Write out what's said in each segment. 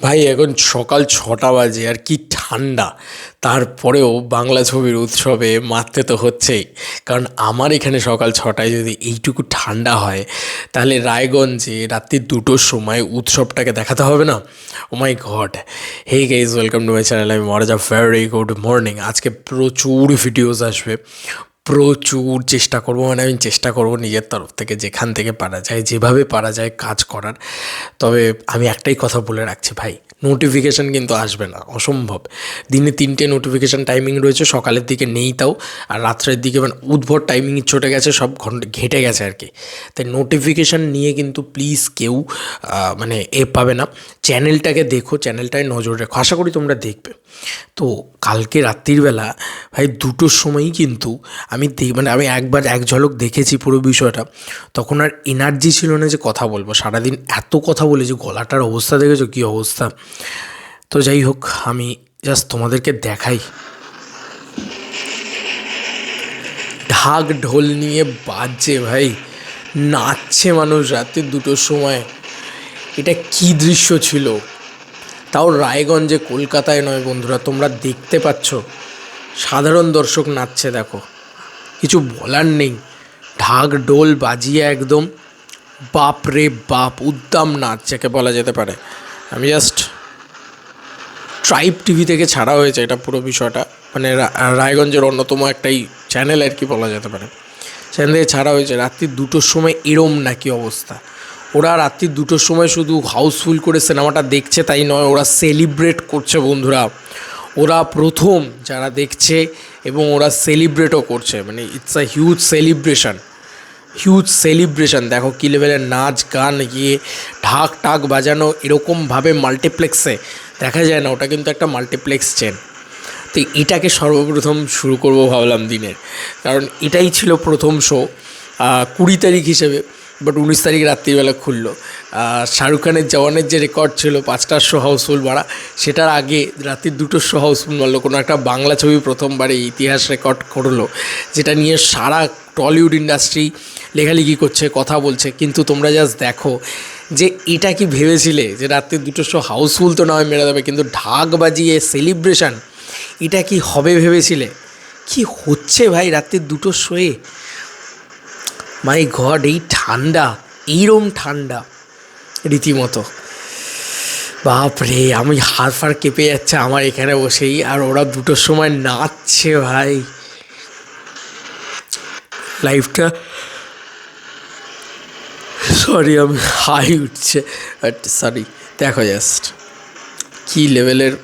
ভাই, এখন সকাল ছটা বাজে আর কি ঠান্ডা। তারপরেও বাংলা ছবির উৎসবে মারতে তো হচ্ছেই। কারণ আমার এখানে সকাল ছটায় যদি এইটুকু ঠান্ডা হয়, তাহলে রায়গঞ্জে রাত্রি দুটোর সময় উৎসবটাকে দেখাতে হবে না? ও my god hey guys welcome to my channel আমি মরাজা ভেরি গুড মর্নিং আজকে প্রচুর ভিডিওস আসবে। প্রচুর চেষ্টা করব মানে আমি চেষ্টা করব নিজের তরফ থেকে, যেখান থেকে পারা যায়, যেভাবে পারা যায় কাজ করার। তবে আমি একটাই কথা বলে রাখছি ভাই নোটিফিকেশান কিন্তু আসবে না, অসম্ভব। দিনে তিনটে নোটিফিকেশান টাইমিং রয়েছে, সকালের দিকে নেই তাও, আর রাত্রের দিকে মানে উদ্ভট টাইমিং ছুটে গেছে, সব ঘণ্টা, ঘেটে গেছে আর কি। তাই নোটিফিকেশান নিয়ে কিন্তু প্লিজ কেউ মানে এ পাবে না। চ্যানেলটাকে দেখো চ্যানেলটায় নজর রেখো, আশা করি তোমরা দেখবে। তো কালকে রাত্রিবেলা ভাই দুটোর সময়ই কিন্তু আমি মানে আমি একবার এক ঝলক দেখেছি পুরো বিষয়টা, তখন আর এনার্জি ছিল না যে কথা বলব। সারাদিন এত কথা বলেছি, গলাটার অবস্থা দেখেছ? কী অবস্থা? তো যাই হোক, আমি জাস্ট তোমাদেরকে দেখাই। ঢাক ঢোল নিয়ে বাজছে ভাই, নাচছে মানুষ রাত্রি দুটোর সময়। এটা কি দৃশ্য ছিল? তাও রায়গঞ্জে কলকাতায় নয় বন্ধুরা, তোমরা দেখতে পাচ্ছ। সাধারণ দর্শক নাচছে, দেখো। কিছু বলার নেই। ঢাক ডোল বাজিয়ে একদম বাপ রে বাপ, উদ্দাম নাচ যাকে বলা যেতে পারে। আমি জাস্ট ট্রাইব টিভি থেকে ছাড়া হয়েছে এটা পুরো বিষয়টা। মানে রায়গঞ্জের অন্যতম একটাই চ্যানেল আর কি বলা যেতে পারে। সেখান থেকে ছাড়া হয়েছে। রাত্রি দুটোর সময় এরম নাকি অবস্থা। ওরা রাত্রি দুটোর সময় শুধু হাউসফুল করে সিনেমাটা দেখছে তাই নয়, ওরা সেলিব্রেট করছে বন্ধুরা। ওরা প্রথম যারা দেখছে এবং ওরা সেলিব্রেটও করছে। মানে it's a huge celebration huge celebration দেখো কী লেভেলের নাচ, গান গিয়ে ঢাক, টাক বাজানো এরকমভাবে মাল্টিপ্লেক্সে দেখা যায় না, ওটা কিন্তু একটা মাল্টিপ্লেক্স চেন তো এটাকে সর্বপ্রথম শুরু করব ভাবলাম দিনের। কারণ এটাই ছিল প্রথম শো কুড়ি তারিখ হিসেবে। বাট উনিশ তারিখ রাত্রিবেলা খুললো। শাহরুখ খানের জওয়ানের যে রেকর্ড ছিল পাঁচটার শো হাউসফুল বাড়া, সেটার আগে রাত্রি দুটোর শো হাউসফুল মারলো। কোনো একটা বাংলা ছবি প্রথমবার এই ইতিহাস রেকর্ড করল, যেটা নিয়ে সারা টলিউড ইন্ডাস্ট্রি লেখালেখি করছে, কথা বলছে। কিন্তু তোমরা জাস্ট দেখো যে এটা কি ভেবেছিলে যে রাত্রি দুটো শো হাউসফুল তো নয় মেরে দেবে, কিন্তু ঢাক বাজিয়ে সেলিব্রেশন এটা কি হবে ভেবেছিলে? কি হচ্ছে ভাই রাত্রি দুটো শোয়ে মাই গড এই ঠান্ডা, এইরম ঠান্ডা রীতিমতো। বাপরে, আমি হাত ফার কেঁপে যাচ্ছে আমার এখানে বসেই, আর ওরা দুটোর সময় নাচছে ভাই। লাইফটা সরি আমি হাই উঠছে সরি দেখো জাস্ট কী লেভেলের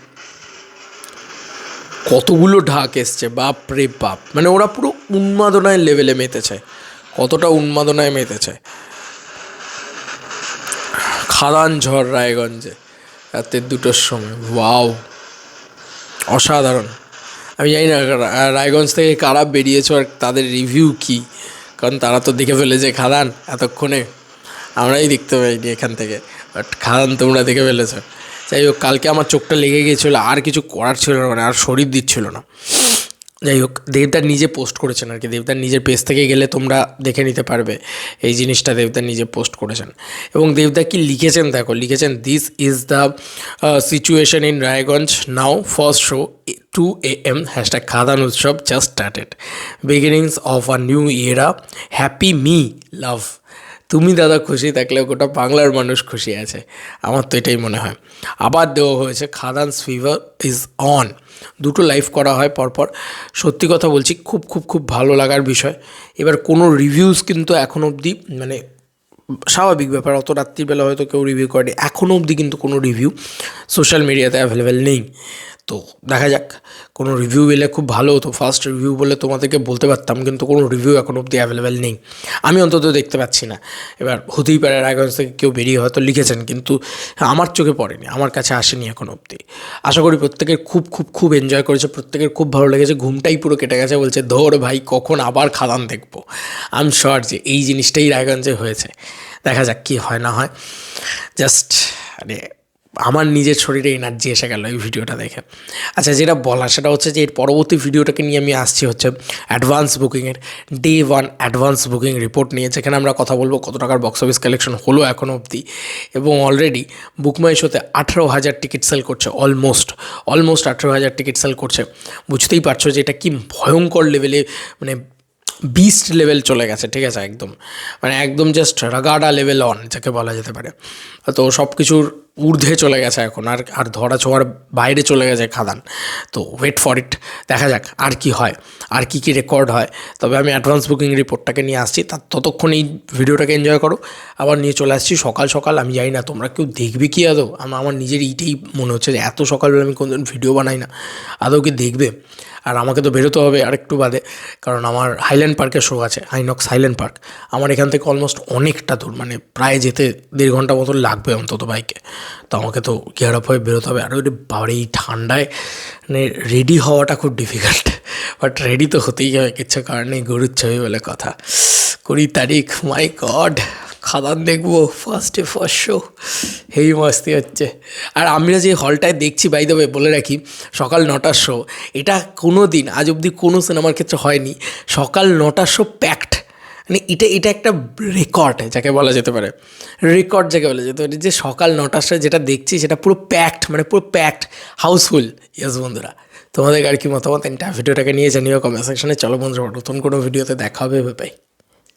কতগুলো ঢাক এসছে বাপ রে বাপ। মানে ওরা পুরো উন্মাদনায় লেভেলে মেতেছে। কতটা উন্মাদনায় মেতেছে। খাদান ঝড় রায়গঞ্জে রাতে দুটোর সময়। ওয়াও, অসাধারণ। আমি জানি না রায়গঞ্জ থেকে কারা বেরিয়েছে আর তাদের রিভিউ কী? কারণ তারা তো দেখে ফেলেছে খাদান এতক্ষণে। আমরাই দেখতে পাইনি এখান থেকে বাট খাদান তোমরা দেখে ফেলেছো। যাই হোক, কালকে আমার চোখটা লেগে গিয়েছিল, আর কিছু করার ছিল না মানে আর শরীর দিচ্ছিল না। যাই হোক, দেবদার নিজে পোস্ট করেছেন আর কি। দেবদার নিজের পেজ থেকে গেলে তোমরা দেখে নিতে পারবে এই জিনিসটা দেবদার নিজে পোস্ট করেছেন। এবং দেবদা কি লিখেছেন দেখো, লিখেছেন this is the situation in Raiganj now first show two A M hashtag Khadaan উৎসব just started beginnings of a new era happy me love তুমি দাদা খুশি থাকলে গোটা বাংলার মানুষ খুশি আছে, আমার তো এটাই মনে হয়। আবার দেওয়া হয়েছে, খাদানস ফিভার ইজ অন দুটো লাইভ করা হয় পরপর। সত্যি কথা বলছি, খুব খুব খুব ভালো লাগার বিষয়। এবার কোনো রিভিউস কিন্তু এখন অবধি মানে স্বাভাবিক ব্যাপার, অত রাত্রিবেলা হয়তো কেউ রিভিউ করেনি। এখনও অবধি কিন্তু কোনো রিভিউ সোশ্যাল মিডিয়াতে অ্যাভেলেবেল নেই। তো দেখা যাক। কোনো রিভিউ এলে খুব ভালো হতো। ফার্স্ট রিভিউ বলে তোমাদেরকে বলতে পারতাম, কিন্তু কোনো রিভিউ এখন অবধি অ্যাভেলেবেল নেই। আমি অন্তত দেখতে পাচ্ছি না। এবার হতেই পারে রায়গঞ্জ থেকে কেউ বেরিয়ে হয়তো লিখেছেন, কিন্তু আমার চোখে পড়েনি, আমার কাছে আসেনি এখন অবধি। আশা করি প্রত্যেকের খুব খুব খুব এনজয় করেছে, প্রত্যেকের খুব ভালো লেগেছে, ঘুমটাই পুরো কেটে গেছে, বলছে, ধর ভাই, কখন আবার খাদান দেখব? আম শর যে এই জিনিসটাই রায়গঞ্জে হয়েছে। দেখা যাক কি হয় না হয়। জাস্ট মানে আমার নিজের শরীরে এনার্জি এসে গেল এই ভিডিওটা দেখে। আচ্ছা যেটা বলা সেটা হচ্ছে যে এর পরবর্তী ভিডিওটাকে নিয়ে আমি আসছি হচ্ছে অ্যাডভান্স বুকিংয়ের day one advance booking report নিয়ে, যেখানে আমরা কথা বলব কত টাকার বক্স অফিস কালেকশন হলো এখনও অবধি। এবং অলরেডি বুকমাই শোতে আঠেরো হাজার টিকিট সেল করছে অলমোস্ট অলমোস্ট আঠেরো হাজার টিকিট সেল করছে। বুঝতেই পারছ যে এটা কি ভয়ঙ্কর লেভেলে মানে বিস্ট লেভেল চলে গেছে, ঠিক আছে, একদম। মানে একদম জাস্ট রাগাডা লেভেল অন যাকে বলা যেতে পারে। তো সব কিছুর ঊর্ধ্বে চলে গেছে এখন, আর আর ধরা ছোঁয়ার বাইরে চলে গেছে খাদান। তো ওয়েট ফর ইট দেখা যাক আর কি হয়, আর কি কি রেকর্ড হয়। তবে আমি অ্যাডভান্স বুকিং রিপোর্টটাকে নিয়ে আসছি তার ততক্ষণ এই ভিডিওটাকে এনজয় করো। আবার নিয়ে চলে আসছি সকাল সকাল, আমি জানি না তোমরা কেউ দেখবে কি আদৌ? আমার আমার নিজের এইটাই মনে হচ্ছে যে এত সকালবেলা আমি কোনোদিন ভিডিও বানাই না। আদৌ কি দেখবে? আর আমাকে তো বেরোতে হবে আরেকটু বাদে, কারণ আমার হাইল্যান্ড পার্কের শো আছে হাইনক্স হাইল্যান্ড পার্ক আমার এখান থেকে অলমোস্ট অনেকটা দূর মানে প্রায় যেতে দেড় ঘণ্টা মতো লাগবে অন্তত বাইকে তো আমাকে তো গিয়ার আপ হয়ে বেরোতে হবে। আর ওই এই ঠান্ডায় মানে রেডি হওয়াটা খুব ডিফিকাল্ট বাট রেডি তো হতেই হবে, কিচ্ছু কারণে গরুর ছবি বলে কথা। কুড়ি তারিখ মাই গড খাদান দেখব ফার্স্টে ফার্স্ট শো হেই মস্তি হচ্ছে। আর আমরা যে হলটায় দেখছি বাই দেবে বলে রাখি, সকাল নটার শো এটা কোনো দিন আজ অবধি কোনো সিনেমার ক্ষেত্রে হয়নি। সকাল নটার শো প্যাকড মানে এটা এটা একটা রেকর্ড যাকে বলা যেতে পারে। রেকর্ড যাকে বলা যেতে পারে যে সকাল নটার সময় যেটা দেখছি সেটা পুরো প্যাকড মানে পুরো প্যাকড হাউসফুল ইয়াস বন্ধুরা, তোমাদের আর কি মতামত? এটা ভিডিওটাকে নিয়ে জানিও কমেন্ট সেকশনে চলো বন্ধুরা, নতুন কোনো ভিডিওতে দেখা হবে ভাই